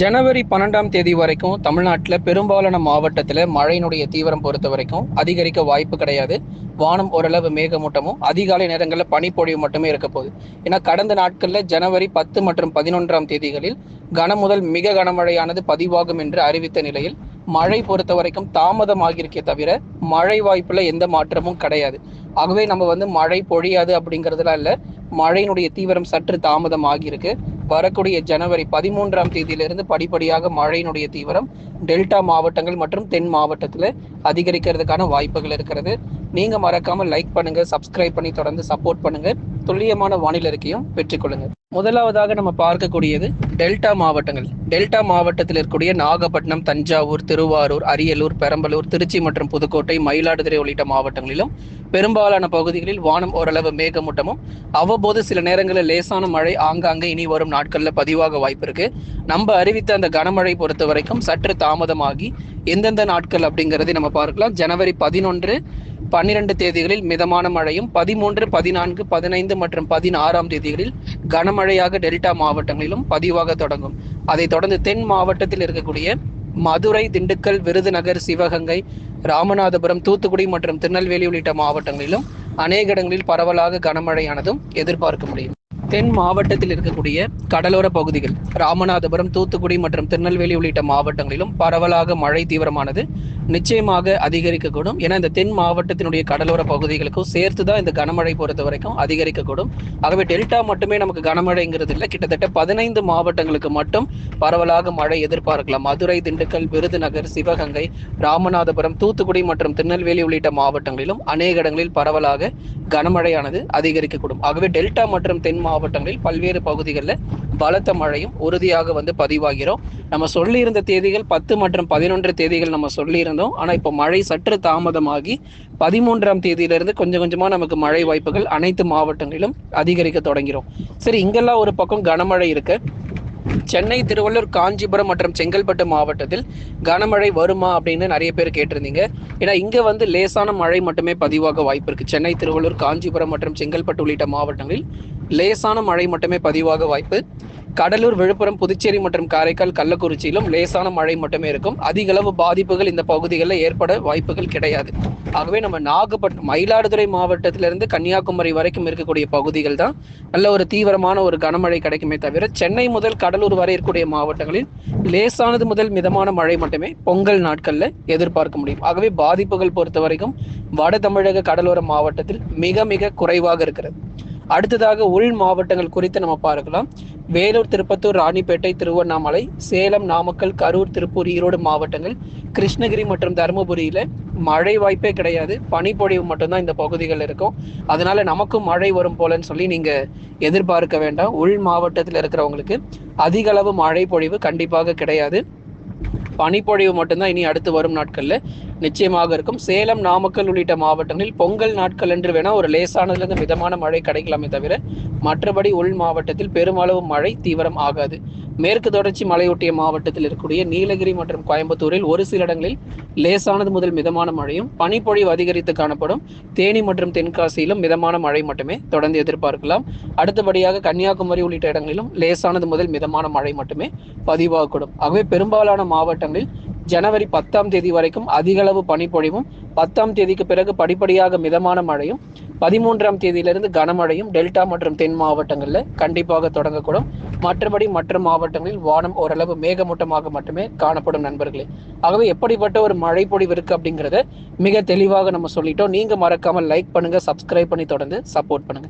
ஜனவரி பன்னெண்டாம் தேதி வரைக்கும் தமிழ்நாட்டில் பெரும்பாலான மாவட்டத்தில் மழையினுடைய தீவிரம் பொறுத்த வரைக்கும் அதிகரிக்க வாய்ப்பு கிடையாது. வானம் ஓரளவு மேகமூட்டமும் அதிகாலை நேரங்களில் பனிப்பொழிவு மட்டுமே இருக்க போகுது. ஏன்னா கடந்த நாட்களில் ஜனவரி பத்து மற்றும் பதினொன்றாம் தேதிகளில் கன முதல் மிக கனமழையானது பதிவாகும் என்று அறிவித்த நிலையில் மழை பொறுத்த வரைக்கும் தாமதமாகியிருக்கே தவிர மழை வாய்ப்பில் எந்த மாற்றமும் கிடையாது. ஆகவே நம்ம வந்து மழை பொழியாது அப்படிங்கிறதுலாம் இல்லை மழையினுடைய தீவிரம் சற்று தாமதமாகியிருக்கு. வரக்கூடிய ஜனவரி பதிமூன்றாம் தேதியிலிருந்து படிப்படியாக மழையினுடைய தீவிரம் டெல்டா மாவட்டங்கள் மற்றும் தென் மாவட்டத்தில் அதிகரிக்கிறதுக்கான வாய்ப்புகள் இருக்கிறது. நீங்கள் மறக்காமல் லைக் பண்ணுங்கள் சப்ஸ்கிரைப் பண்ணி தொடர்ந்து சப்போர்ட் பண்ணுங்கள் துல்லியமான வானிலை அறிக்கையும் பெற்றுக்கொள்ளுங்க முதலாவதாக நம்ம பார்க்கக்கூடியது டெல்டா மாவட்டங்கள். டெல்டா மாவட்டத்தில் இருக்கக்கூடிய நாகப்பட்டினம் தஞ்சாவூர் திருவாரூர் அரியலூர் பெரம்பலூர் திருச்சி மற்றும் புதுக்கோட்டை மயிலாடுதுறை உள்ளிட்ட மாவட்டங்களிலும் பெரும்பாலான பகுதிகளில் வானம் ஓரளவு மேகமூட்டமும் அவ்வப்போது சில நேரங்களில் லேசான மழை ஆங்காங்கே இனி வரும் நாட்களில் பதிவாக வாய்ப்பு இருக்கு. நம்ம அறிவித்த அந்த கனமழை பொறுத்த வரைக்கும் சற்று தாமதமாகி எந்தெந்த நாட்கள் அப்படிங்கிறதை நம்ம பார்க்கலாம். ஜனவரி பதினொன்று பன்னிரண்டு தேதிகளில் மிதமான மழையும் பதிமூன்று பதினான்கு பதினைந்து மற்றும் பதினாறாம் தேதிகளில் கனமழையாக டெல்டா மாவட்டங்களிலும் பதிவாக தொடங்கும். அதைத் தொடர்ந்து தென் மாவட்டத்தில் இருக்கக்கூடிய மதுரை திண்டுக்கல் விருதுநகர் சிவகங்கை ராமநாதபுரம் தூத்துக்குடி மற்றும் திருநெல்வேலி உள்ளிட்ட மாவட்டங்களிலும் அநேக இடங்களில் பரவலாக கனமழையானதும் எதிர்பார்க்க முடியும். தென் மாவட்டத்தில் இருக்கக்கூடிய கடலோர பகுதிகள் ராமநாதபுரம் தூத்துக்குடி மற்றும் திருநெல்வேலி உள்ளிட்ட மாவட்டங்களிலும் பரவலாக மழை தீவிரமானது நிச்சயமாக அதிகரிக்கக்கூடும். ஏன்னா இந்த தென் மாவட்டத்தினுடைய கடலோர பகுதிகளுக்கும் சேர்த்து தான் இந்த கனமழை பொறுத்த வரைக்கும் அதிகரிக்கக்கூடும். ஆகவே டெல்டா மட்டுமே நமக்கு கனமழைங்கிறது இல்லை. கிட்டத்தட்ட பதினைந்து மாவட்டங்களுக்கு மட்டும் பரவலாக மழை எதிர்பார்க்கலாம். மதுரை திண்டுக்கல் விருதுநகர் சிவகங்கை ராமநாதபுரம் தூத்துக்குடி மற்றும் திருநெல்வேலி உள்ளிட்ட மாவட்டங்களிலும் அநேக இடங்களில் பரவலாக கனமழையானது அதிகரிக்கக்கூடும். ஆகவே டெல்டா மற்றும் தென் மாவட்டங்களில் பல்வேறு பகுதிகளில் பலத்த மழையும் உறுதியாக வந்து பதிவாகிறோம். நம்ம சொல்லியிருந்த தேதிகள் பத்து மற்றும் பதினொன்று தேதிகள் நம்ம சொல்லியிருந்தோம். ஆனால் இப்போ மழை சற்று தாமதமாகி பதிமூன்றாம் தேதியிலிருந்து கொஞ்சம் கொஞ்சமாக நமக்கு மழை வாய்ப்புகள் அனைத்து மாவட்டங்களிலும் அதிகரிக்க தொடங்கிறோம். சரி இங்கெல்லாம் ஒரு பக்கம் கனமழை இருக்கு. சென்னை திருவள்ளூர் காஞ்சிபுரம் மற்றும் செங்கல்பட்டு மாவட்டத்தில் கனமழை வருமா அப்படின்னு நிறைய பேர் கேட்டிருந்தீங்க. ஏன்னா இங்க வந்து லேசான மழை மட்டுமே பதிவாக வாய்ப்பு இருக்கு. சென்னை திருவள்ளூர் காஞ்சிபுரம் மற்றும் செங்கல்பட்டு உள்ளிட்ட மாவட்டங்களில் லேசான மழை மட்டுமே பதிவாக வாய்ப்பு. கடலூர் விழுப்புரம் புதுச்சேரி மற்றும் காரைக்கால் கள்ளக்குறிச்சியிலும் லேசான மழை மட்டுமே இருக்கும். அதிகளவு பாதிப்புகள் இந்த பகுதிகளில் ஏற்பட வாய்ப்புகள் கிடையாது. ஆகவே நம்ம நாகப்பட்டினம் மயிலாடுதுறை மாவட்டத்திலிருந்து கன்னியாகுமரி வரைக்கும் இருக்கக்கூடிய பகுதிகள் தான் நல்ல ஒரு தீவிரமான ஒரு கனமழை கிடைக்குமே தவிர சென்னை முதல் கடலூர் வரை இருக்கக்கூடிய மாவட்டங்களில் லேசானது முதல் மிதமான மழை மட்டுமே பொங்கல் நாட்களில் எதிர்பார்க்க முடியும். ஆகவே பாதிப்புகள் பொறுத்த வரைக்கும் வட தமிழக கடலோர மாவட்டத்தில் மிக மிக குறைவாக இருக்கிறது. அடுத்ததாக உள் மாவட்டங்கள் குறித்து நம்ம பார்க்கலாம். வேலூர் திருப்பத்தூர் ராணிப்பேட்டை திருவண்ணாமலை சேலம் நாமக்கல் கரூர் திருப்பூர் ஈரோடு மாவட்டங்கள் கிருஷ்ணகிரி மற்றும் தருமபுரியில மழை வாய்ப்பே கிடையாது. பனிப்பொழிவு மட்டும்தான் இந்த பகுதிகள் இருக்கும். அதனால நமக்கும் மழை வரும் போலன்னு சொல்லி நீங்க எதிர்பார்க்க வேண்டாம். உள் மாவட்டத்தில் இருக்கிறவங்களுக்கு அதிக அளவு மழை பொழிவு கண்டிப்பாக கிடையாது. பனிப்பொழிவு மட்டும்தான் இனி அடுத்து வரும் நாட்களில். நிச்சயமாக இருக்கும். சேலம் நாமக்கல் உள்ளிட்ட மாவட்டங்களில் பொங்கல் நாட்கள் என்று வேணா ஒரு லேசானதுலேருந்து மிதமான மழை கிடைக்கலாமே தவிர மற்றபடி உள் மாவட்டத்தில் பெருமளவு மழை தீவிரம் ஆகாது. மேற்கு தொடர்ச்சி மலையொட்டிய மாவட்டத்தில் இருக்கக்கூடிய நீலகிரி மற்றும் கோயம்புத்தூரில் ஒரு சில இடங்களில் லேசானது முதல் மிதமான மழையும் பனிப்பொழிவு அதிகரித்து காணப்படும் தேனி மற்றும் தென்காசியிலும் மிதமான மழை மட்டுமே தொடர்ந்து எதிர்பார்க்கலாம். அடுத்தபடியாக கன்னியாகுமரி உள்ளிட்ட இடங்களிலும் லேசானது முதல் மிதமான மழை மட்டுமே பதிவாகக்கூடும். ஆகவே பெரும்பாலான மாவட்டங்களில் ஜனவரி பத்தாம் தேதி வரைக்கும் அதிகளவு பனிப்பொழிவும் பத்தாம் தேதிக்கு பிறகு படிப்படியாக மிதமான மழையும் பதிமூன்றாம் தேதியிலிருந்து கனமழையும் டெல்டா மற்றும் தென் மாவட்டங்களில் கண்டிப்பாக தொடங்கக்கூடும். மற்றபடி மற்ற மாவட்டங்களில் வானம் ஓரளவு மேகமூட்டமாக மட்டுமே காணப்படும் நண்பர்களே. ஆகவே எப்படிப்பட்ட ஒரு மழை பொழிவு இருக்கு அப்படிங்கிறத மிக தெளிவாக நம்ம சொல்லிட்டோம். நீங்க மறக்காம லைக் பண்ணுங்க சப்ஸ்கிரைப் பண்ணி தொடர்ந்து சப்போர்ட் பண்ணுங்க.